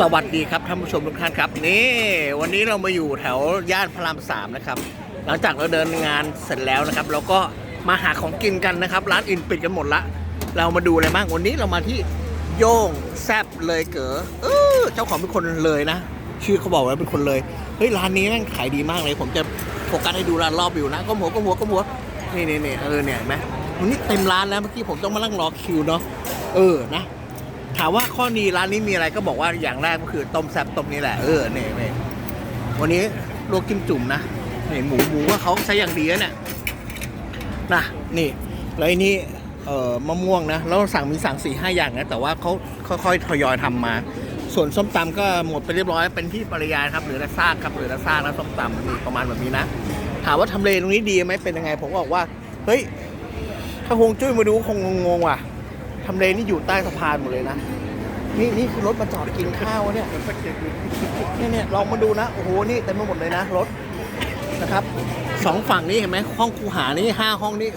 สวัสดีครับท่านผู้ชมทุกท่านครับ นี่วันนี้เรามาอยู่แถวย่านพระรามสามนะครับ หลังจากเราเดินงานเสร็จแล้วนะครับ เราก็มาหาของกินกันนะครับ ร้านอื่นปิดกันหมดละ เรามาดูอะไรบ้างวันนี้เรามาที่โย่งแซบเลยเก๋อเออเจ้าของเป็นคนเลยนะ ชื่อเขาบอกว่าเป็นคนเลยเฮ้ยร้านนี้แม่งขายดีมากเลย ผมจะโฟกัสให้ดูร้านรอบอยู่นะก็หัวก็หัวก็หัวนี่นี่นี่เออเนี่ยเห็นไหมวันนี้เต็มร้านแล้วเมื่อกี้ผมต้องมานั่งรอคิวเนาะเออนะ ถามว่าข้อดีร้านนี้มีอะไรก็บอกว่าอย่างแรกก็คือต้มแซ่บต้มนี่แหละเออเนี่ยเวันนี้ลวกจิ้มจุ่มนะเนี่หมูหมูว่าเขาใช้อย่างดีนะเนี่ยนะนี่แล้วอ้นี่เอ่อมะม่วงนะแล้วสั่งมีสั่งสี่ห้าอย่างนะแต่ว่าเขาค่อยๆทยอยทำมา ส่วนส้มตำก็หมดไปเรียบร้อยเป็นที่ปริยายครับเหลือแต่ซากครับเหลือแต่ซากแล้วส้มตำมีประมาณแบบนี้นะถามว่าทำเลตรงนี้ดีไหมเป็นยังไง ผมบอกว่า เฮ้ย ถ้าฮวงจุ้ยมาดูคงงงว่ะ ทำเลนี่อยู่ใต้สะพานหมดเลยนะ นี่นี่คือรถมาจอดกินข้าวเนี่ยเนี่ยเนี่ยลองมาดูนะ โอ้โห นี่เต็มไปหมดเลยนะรถนะครับสองฝั่งนี้เห็นไหมห้องคูหานี่ห้าห้องนี่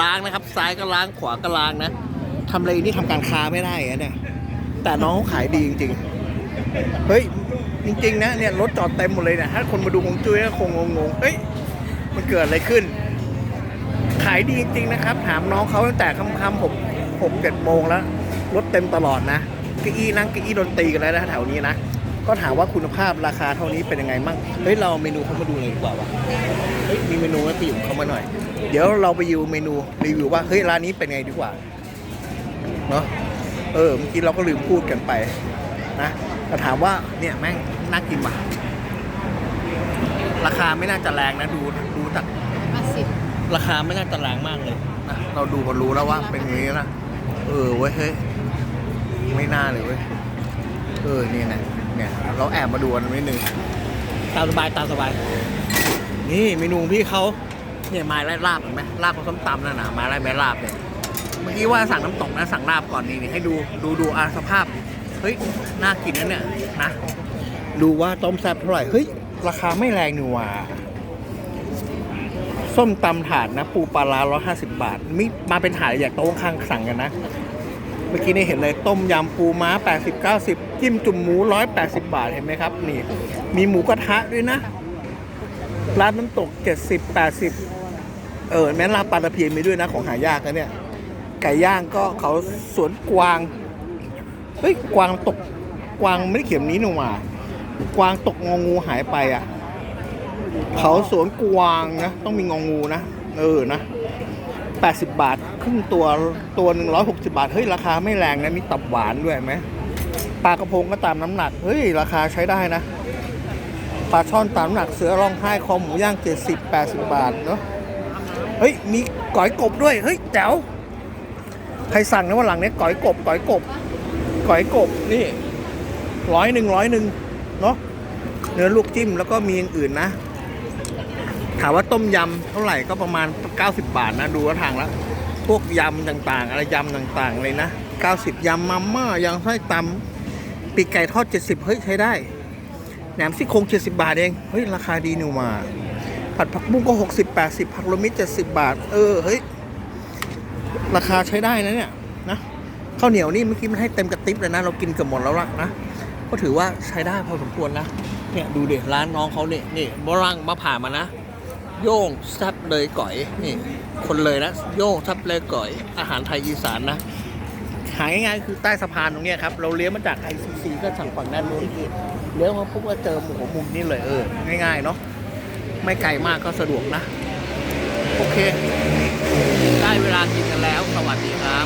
ล้างนะครับ ซ้ายก็ล้างขวาก็ล้างนะทำเลนี่ทำการค้าไม่ได้อะเนี่ยแต่น้องเขาขายดีจริง ๆ เฮ้ย จริง ๆ นะเนี่ยรถจอดเต็มหมดเลยเนี่ยถ้าคนมาดูคงจุ้ยก็คงงงๆเฮ้ยมันเกิดอะไรขึ้น ขายดีจริง ๆ นะครับ ถามน้องเขาตั้งแต่ค่ำๆผม หกเจ็ดโมงแล้วรถเต็มตลอดนะเก้าอี้นั่งเก้าอี้ดนตรีกันแล้วนะแถวนี้นะก็ถามว่าคุณภาพราคาเท่านี้เป็นยังไงมั่งเฮ้ยเราเอาเมนูเขามาดูเลยดีกว่าวะเฮ้ยมีเมนูให้ไปอยู่เขามาหน่อย เดี๋ยวเราไปอยู่เมนูรีวิวว่าเฮ้ยร้านนี้เป็นไงดีกว่าเนาะเออเมื่อกี้เราก็ลืมพูดกันไปนะแต่ถามว่าเนี่ยแม่งน่ากินป่ะราคาไม่น่าจะแรงนะดูดูจากห้าสิบราคาไม่น่าจะแรงมากเลยนะเราดูก็รู้แล้วว่าเป็นอย่างนี้นะ เออเว้ยเฮ้ยไม่น่าเลยเว้ยเออเนี่ยนะเนี่ยเราแอบมาดูกันนิดนึงตามสบายตามสบาย นี่เมนูของพี่เขาเนี่ยไม้ไล่ลาบเห็นไหมลาบกับส้มตำนั่นนะไม้ไล่แม่ลาบเนี่ยเมื่อกี้ว่าสั่งน้ำตกนะสั่งลาบก่อนนี่นี่ให้ดูดูดูอาสภาพเฮ้ยน่ากินนะเนี่ยนะดูว่าต้มแซ่บเท่าไหร่เฮ้ยราคาไม่แรงนี่หว่าส้มตำถาดนะ ปูปลาร้าร้อยห้าสิบบาทมิมาเป็นถาดอยากโต๊ะข้างสั่งกันนะ เมื่อกี้นี่เห็นเลยต้มยำปูม้า 80 90 จิ้มจุ่มหมู 180 บาทเห็นไหมครับ นี่ มีหมูกระทะด้วยนะ ร้านน้ำตก 70 80 เออ แม้ลาปลาตะเพียนมีด้วยนะ ของหายากนะเนี่ย ไก่ย่างก็เขาสวนกวาง เฮ้ย กวางตก กวางไม่ได้เขียนนี้หนูมากวางตกงองูหายไปอะ เขาสวนกวางนะ ต้องมีงองูนะ เออนะ 80 บาท ครึ่งตัวตัวหนึ่งร้อยหกสิบาท เฮ้ย ราคาไม่แรงนะ มีตับหวานด้วยไหมปลากระพงก็ตามน้ำหนัก เฮ้ย ราคาใช้ได้นะ ปลาช่อนตามน้ำหนักเสือร้องไห้คอหมูย่าง 70 80 บาทเนาะเฮ้ย มีก๋อยกบด้วย เฮ้ย แจ๋วใครสั่งนะวันหลังเนี้ยก๋อยกบก๋อยกบก๋อยกบนี่ร้อยหนึ่งร้อยหนึ่งเนาะเนื้อลูกจิ้มแล้วก็มีอย่างอื่นนะ ถามว่าต้มยำเท่าไหร่ก็ประมาณ 90 บาทนะ ดูว่าทางแล้ว พวกยำต่างๆ อะไรยำต่างๆ เลยนะ 90 ยำมัมม่ายำไส้ตำปีกไก่ทอด 70 เฮ้ย ใช้ได้แหนมซี่โครง70 บาทเอง เฮ้ย ราคาดีนิวมา ผัดผักบุ้งก็ 60 80 ผักโรวมมิตร70 บาท เออ เฮ้ย ราคาใช้ได้นะเนี่ยนะข้าวเหนียวนี่เมื่อกี้มันให้เต็มกระติบเลยนะ เรากินเกือบหมดแล้วล่ะนะก็ถือว่าใช้ได้พอสมควรนะเนี่ยดูเดิร้านน้องเขาเนี่ยนี่บรังมาผ่ามานะ โย่งแซับเลยก่อยนี่คนเลยนะโย่งแซับเลยก่อย อาหารไทยอีสานนะหาง่ายๆคือใต้สะพานตรงนี้ครับ เราเลี้ยวมาจาก ICC ก็สั่งฝั่งด้านนู้นเลี้ยวมาปุ๊บก็เจอหมู่มุมนี้เลยเออ ง่ายๆเนาะไม่ไกลมากก็สะดวกนะ โอเค ได้เวลากินกันแล้ว สวัสดีครับ